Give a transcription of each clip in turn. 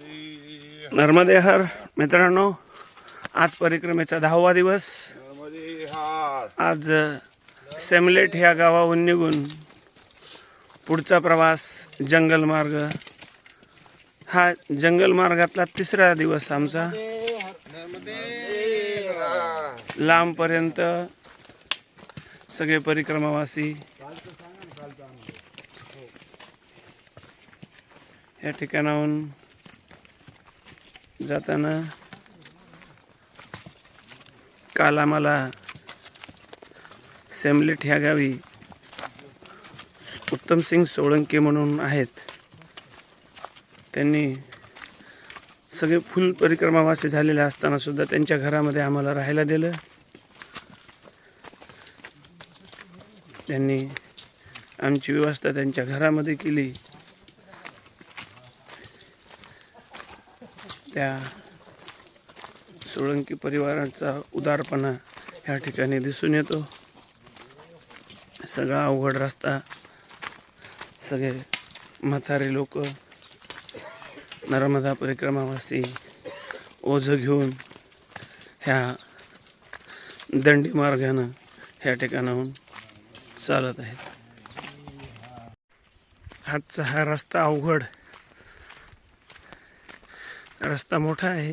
नर्मदे। नर्मदे हर मित्रांनो आज परिक्रमेचा दहावा दिवस. आज सेमलेट ह्या गावाहून निघून पुढचा प्रवास जंगल मार्ग. हा जंगल मार्गातला तिसरा दिवस आमचा. लांबपर्यंत सगळे परिक्रमावासी. या ठिकाणाहून जाताना काल आम्हाला सेमलेट ह्या गावी उत्तमसिंग सोळंकी सोळंके म्हणून आहेत. त्यांनी सगळे फुल परिक्रमावासी झालेले असताना सुद्धा त्यांच्या घरामध्ये आम्हाला राहायला दिलं. त्यांनी आमची व्यवस्था त्यांच्या घरामध्ये केली. त्या सोळंकी परिवाराचा उदारपणा ह्या ठिकाणी दिसून येतो. सगळा अवघड रस्ता सगळे म्हातारे लोक नर्मदा परिक्रमावासी ओझं घेऊन ह्या दंडी मार्गानं ह्या ठिकाणाहून चालत आहेत. आजचा हा रस्ता अवघड रस्ता मोठा आहे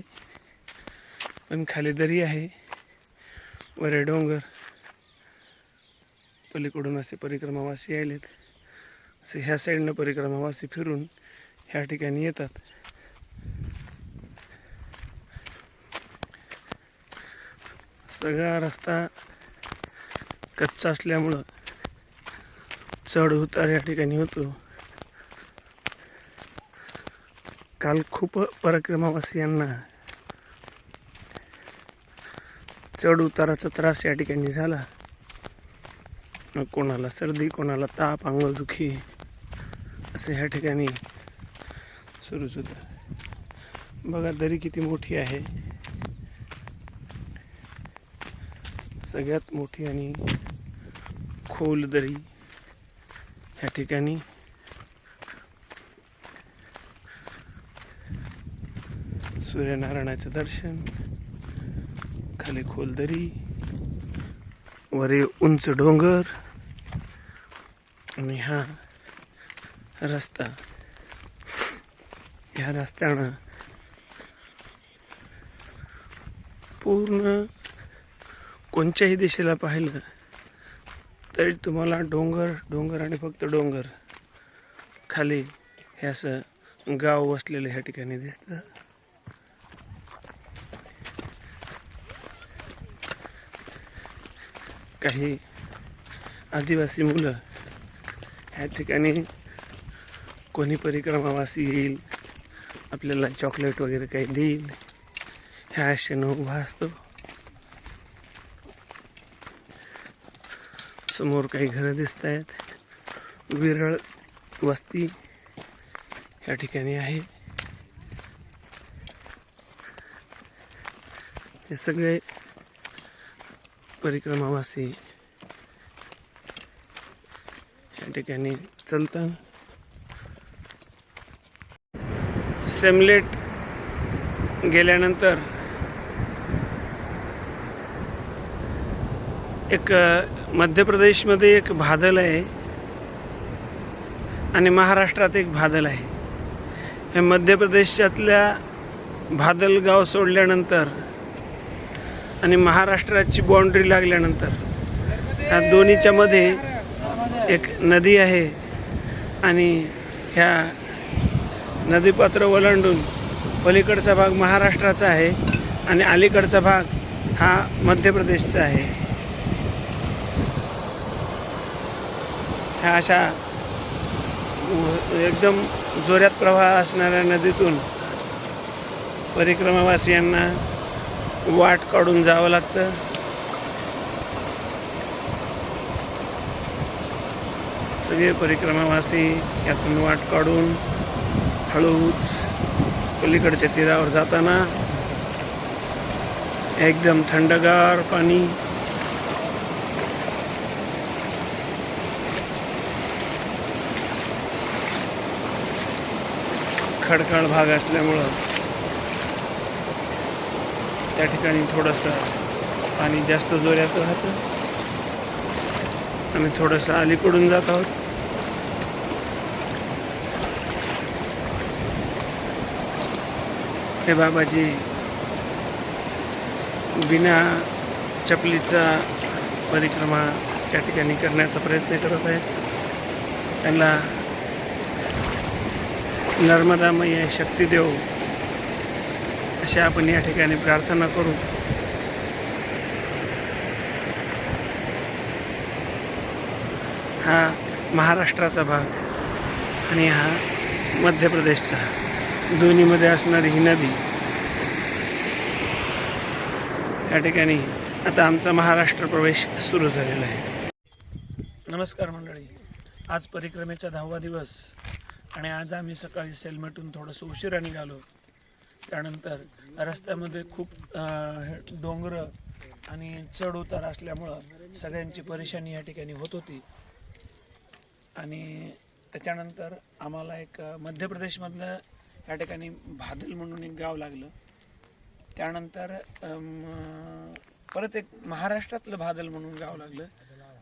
पण खाली दरी आहे वरे डोंगर. पलीकडून असे परिक्रमावासी आलेत असे ह्या साईडनं परिक्रमावासी फिरून ह्या ठिकाणी येतात. सगळा रस्ता कच्चा असल्यामुळं चढ उतार या ठिकाणी होतो. काल खूप परिक्रमावासियांना चढ उताराचा त्रास या ठिकाणी झाला. कोणाला सर्दी कोणाला ताप अंगदुखी असं ह्या ठिकाणी सुरूच होतं बघा दरी किती मोठी आहे. सगळ्यात मोठी आणि खोल दरी ह्या ठिकाणी सूर्यनारायणाचं दर्शन खाली खोल दरी वरे उंच डोंगर आणि हा रस्ता. ह्या रस्त्यानं पूर्ण कोणत्याही दिशेला पाहिलं तरी तुम्हाला डोंगर डोंगर आणि फक्त डोंगर खाली हे असं गाव वसलेलं ह्या ठिकाणी दिसतं. काही आदिवासी मुलं ह्या ठिकाणी कोणी परिक्रमावासी येईल आपल्याला चॉकलेट वगैरे काही देईल ह्या आशेनं उभा असतो. समोर काही घरं दिसत आहेत विरळ वस्ती या ठिकाणी आहे. हे सगळे परिक्रमावासी या ठिकाणी चलतं. सेमलेट गेल्यानंतर एक मध्य प्रदेशमध्ये एक भादल आहे आणि महाराष्ट्रात एक भादल आहे. हे मध्य प्रदेशातल्या भादल गाव सोडल्यानंतर आणि महाराष्ट्राची बाउंड्री लागल्यानंतर ह्या दोन्हीच्या मध्ये एक नदी आहे आणि ह्या नदीपात्र ओलांडून पलीकडचा भाग महाराष्ट्राचा आहे आणि अलीकडचा भाग हा मध्य प्रदेशचा आहे. ह्या अशा एकदम जोरात प्रवाह असणाऱ्या नदीतून परिक्रमावासियांना वाट काढून जावं लागतं. सगळे परिक्रमावासी यातून वाट काढून हळूच पलीकडच्या तीरावर जाताना एकदम थंडगार पाणी खडकाळ भाग असल्यामुळं त्या ठिकाणी थोडंसं पाणी जास्त जोरात राहतं. आम्ही थोडंसं अलीकडून जात आहोत. हे बाबाजी बिना चपलीचा परिक्रमा त्या ठिकाणी करण्याचा प्रयत्न करत आहेत. त्यांना नर्मदामय शक्तीदेव अशी आपण या ठिकाणी प्रार्थना करू. हा महाराष्ट्राचा भाग आणि हा मध्य प्रदेशचा. दोन्हीमध्ये असणारी ही नदी. या ठिकाणी आता आमचा महाराष्ट्र प्रवेश सुरू झालेला आहे. नमस्कार मंडळी. आज परिक्रमेचा दहावा दिवस आणि आज आम्ही सकाळी सेलमेटून थोडंसं उशिरा निघालो. त्यानंतर रस्त्यामध्ये खूप अं, डोंगरं आणि चढ उतार असल्यामुळं सगळ्यांची परेशानी या ठिकाणी होत होती. आणि त्याच्यानंतर आम्हाला एक मध्य प्रदेशमधलं या ठिकाणी भादल म्हणून एक गाव लागलं. त्यानंतर परत एक महाराष्ट्रातलं भादल म्हणून गाव लागलं.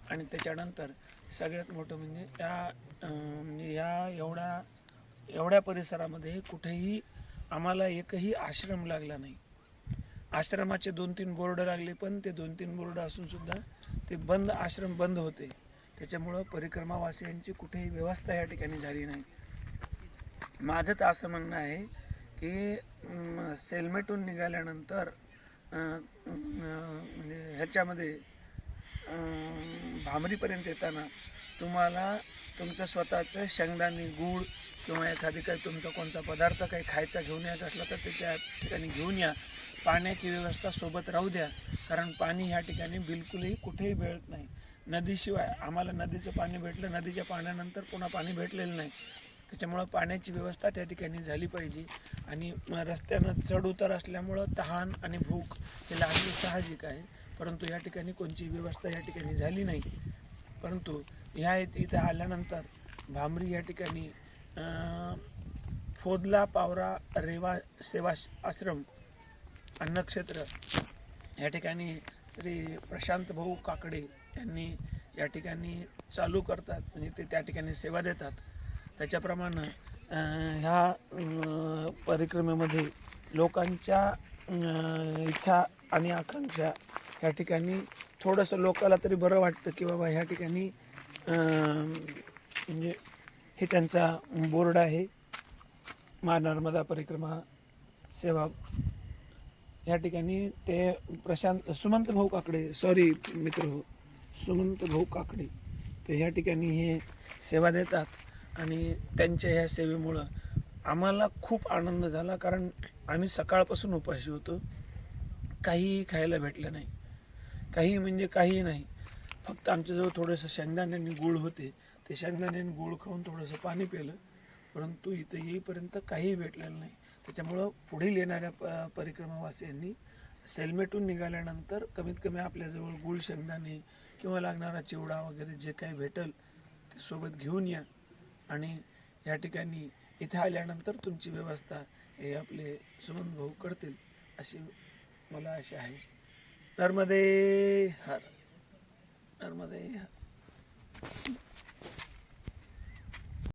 आणि त्याच्यानंतर सगळ्यात मोठं म्हणजे या म्हणजे या एवढ्या एवढ्या परिसरामध्ये कुठेही आम्हाला एकही आश्रम लागला नाही. आश्रमाचे दोन तीन बोर्ड लागले पण ते दोन तीन बोर्ड असूनसुद्धा ते बंद आश्रम बंद होते. त्याच्यामुळं परिक्रमावासियांची कुठेही व्यवस्था या ठिकाणी झाली नाही. माझं तर असं म्हणणं आहे की अं, सेलमेटून निघाल्यानंतर म्हणजे ह्याच्यामध्ये भामरीपर्यंत येताना तुम्हाला तुमचं स्वतःचं शेंगदाणे गूळ किंवा एखादी काही तुमचा कोणता पदार्थ काही खायचा घेऊन यायचा असला तर ते त्या ठिकाणी घेऊन या. पाण्याची व्यवस्था सोबत राहू द्या कारण पाणी ह्या ठिकाणी बिलकुलही कुठेही मिळत नाही. नदीशिवाय आम्हाला नदीचं पाणी भेटलं नदीच्या पाण्यानंतर पुन्हा पाणी भेटलेलं नाही. त्याच्यामुळं पाण्याची व्यवस्था त्या ठिकाणी झाली पाहिजे. आणि रस्त्यानं चढ उतार असल्यामुळं तहान आणि भूक हे लागणे साहजिक आहे. परंतु या ठिकाणी कोणची व्यवस्था या ठिकाणी झाली नाही. परंतु ह्या इथ- इथं आल्यानंतर भांबरी या ठिकाणी फोदला पावरा रेवा सेवा आश्रम अन्नक्षेत्र या ठिकाणी श्री प्रशांत भाऊ काकडे यांनी या ठिकाणी चालू करतात. म्हणजे ते त्या ठिकाणी सेवा देतात. त्याच्याप्रमाणे ह्या परिक्रमेमध्ये लोकांच्या इच्छा आणि आकांक्षा ह्या ठिकाणी थोडंसं लोकाला तरी बरं वाटतं की बाबा ह्या ठिकाणी म्हणजे हे त्यांचा बोर्ड आहे. मा नर्मदा परिक्रमा सेवा. या ठिकाणी ते प्रशांत सुमंत भाऊ काकडे सॉरी मित्र हो सुमंत भाऊ काकडे ते ह्या ठिकाणी हे सेवा देतात आणि त्यांच्या ह्या सेवेमुळं आम्हाला खूप आनंद झाला कारण आम्ही सकाळपासून उपाशी होतो. काहीही खायला भेटलं नाही. काही म्हणजे काही नाही. फक्त आमच्याजवळ थोडंसं शेंगदाणे आणि गूळ होते. ते शेंगदाणे आणि गूळ खाऊन थोडंसं पाणी पिलं. परंतु इथं येईपर्यंत काहीही भेटलेलं नाही. त्याच्यामुळं पुढील येणाऱ्या प परिक्रमावासियांनी सेलमेटून निघाल्यानंतर कमीत कमी आपल्याजवळ गूळ शेंगदाणे किंवा लागणारा चिवडा वगैरे जे काही भेटेल ते सोबत घेऊन या. आणि या ठिकाणी इथे आल्यानंतर तुमची व्यवस्था हे आपले सुमन भाऊ करतील अशी मला अशी आहे. नर्मदे हर नर्मदे हर.